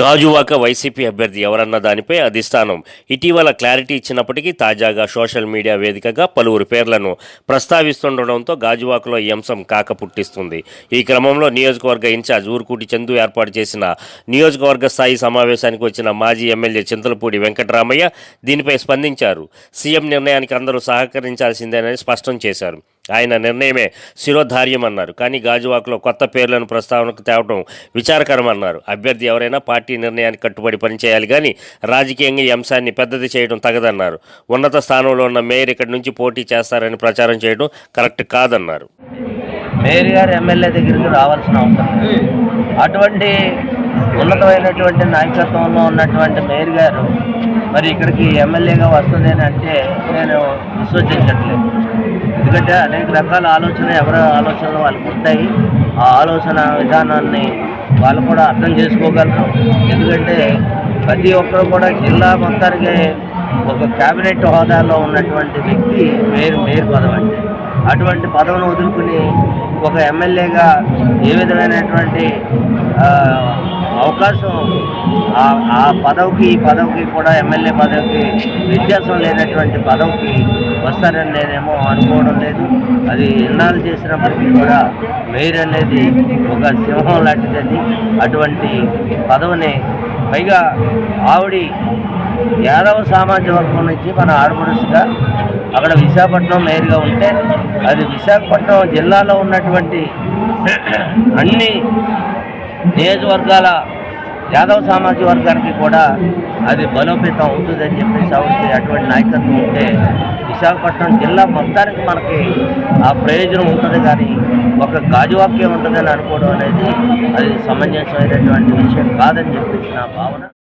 Gajuwaka YCP అభ్యర్థి ఎవరన్న దానిపై అధిష్టానం. ఇటీవల క్లారిటీ ఇచ్చినప్పటికీ తాజాగా సోషల్ మీడియా వేదికగా పలువురు పేర్లను ప్రస్తావిస్తుండడంతో గాజువాకలో ఈ అంశం కాక పుట్టిస్తుంది. ఈ క్రమంలో నియోజకవర్గ ఇన్ఛార్జ్ ఊరుకూటి చందు ఏర్పాటు చేసిన నియోజకవర్గ స్థాయి సమావేశానికి వచ్చిన మాజీ ఎమ్మెల్యే చింతలపూడి వెంకటరామయ్య దీనిపై స్పందించారు. సీఎం నిర్ణయానికి అందరూ సహకరించాల్సిందేనని స్పష్టం చేశారు. ఆయన నిర్ణయమే శిరోధార్యమన్నారు కానీ గాజువాకలో కొత్త పేర్లను ప్రస్తావనకు తేవడం విచారకరమన్నారు అభ్యర్థి ఎవరైనా పార్టీ నిర్ణయానికి కట్టుబడి పనిచేయాలి కానీ రాజకీయంగా ఈ అంశాన్ని పెద్దది చేయడం తగదన్నారు. ఉన్నత స్థానంలో ఉన్న మేయర్ ఇక్కడి నుంచి పోటీ చేస్తారని ప్రచారం చేయడం కరెక్ట్ కాదన్నారు. మేయర్ గారు ఎమ్మెల్యే దగ్గరికి రావాల్సిన అవసరం అటువంటి ఉన్నతమైనటువంటి నాయకత్వంలో ఉన్నటువంటి మేయర్ గారు మరి ఇక్కడికి ఎమ్మెల్యేగా వస్తుంది అని అంటే నేను విశ్వసించట్లేదు. ఎందుకంటే అనేక రకాల ఆలోచన ఎవరి ఆలోచనలు వాళ్ళకి ఉంటాయి. ఆ ఆలోచన విధానాన్ని వాళ్ళు కూడా అర్థం చేసుకోగలరు. ఎందుకంటే ప్రతి ఒక్కరు కూడా జిల్లా మొత్తానికి ఒక క్యాబినెట్ హోదాలో ఉన్నటువంటి వ్యక్తి మేయర్ మేయర్ పదవి అంటే. అటువంటి పదవిని వదులుకుని ఒక ఎమ్మెల్యేగా ఏ విధమైనటువంటి అవకాశం ఆ- ఆ పదవికి ఈ పదవికి కూడా ఎమ్మెల్యే పదవికి వ్యత్యాసం లేనటువంటి పదవికి వస్తారని నేనేమో అనుకోవడం లేదు. అది ఎన్నాళ్ళు చేసినప్పటికీ కూడా మేయర్ అనేది ఒక సింహం లాంటిది అటువంటి పదవిని పైగా ఆవిడి యాదవ సామాజిక వర్గం నుంచి మన ఆడపడుచుగా అక్కడ విశాఖపట్నం మేయర్గా ఉంటే అది విశాఖపట్నం జిల్లాలో ఉన్నటువంటి అన్ని నియోజకవర్గాల యాదవ సామాజిక వర్గానికి కూడా అది బలోపేతం అవుతుందని చెప్పేసి ఆవిడకి అటువంటి నాయకత్వం ఉంటే విశాఖపట్నం జిల్లా మొత్తానికి మనకి ఆ ప్రయోజనం ఉంటుంది కానీ ఒక గాజువాక్యం ఉంటుందని అనుకోవడం అనేది అది సమంజసమైనటువంటి విషయం కాదని చెప్పేసి నా భావన.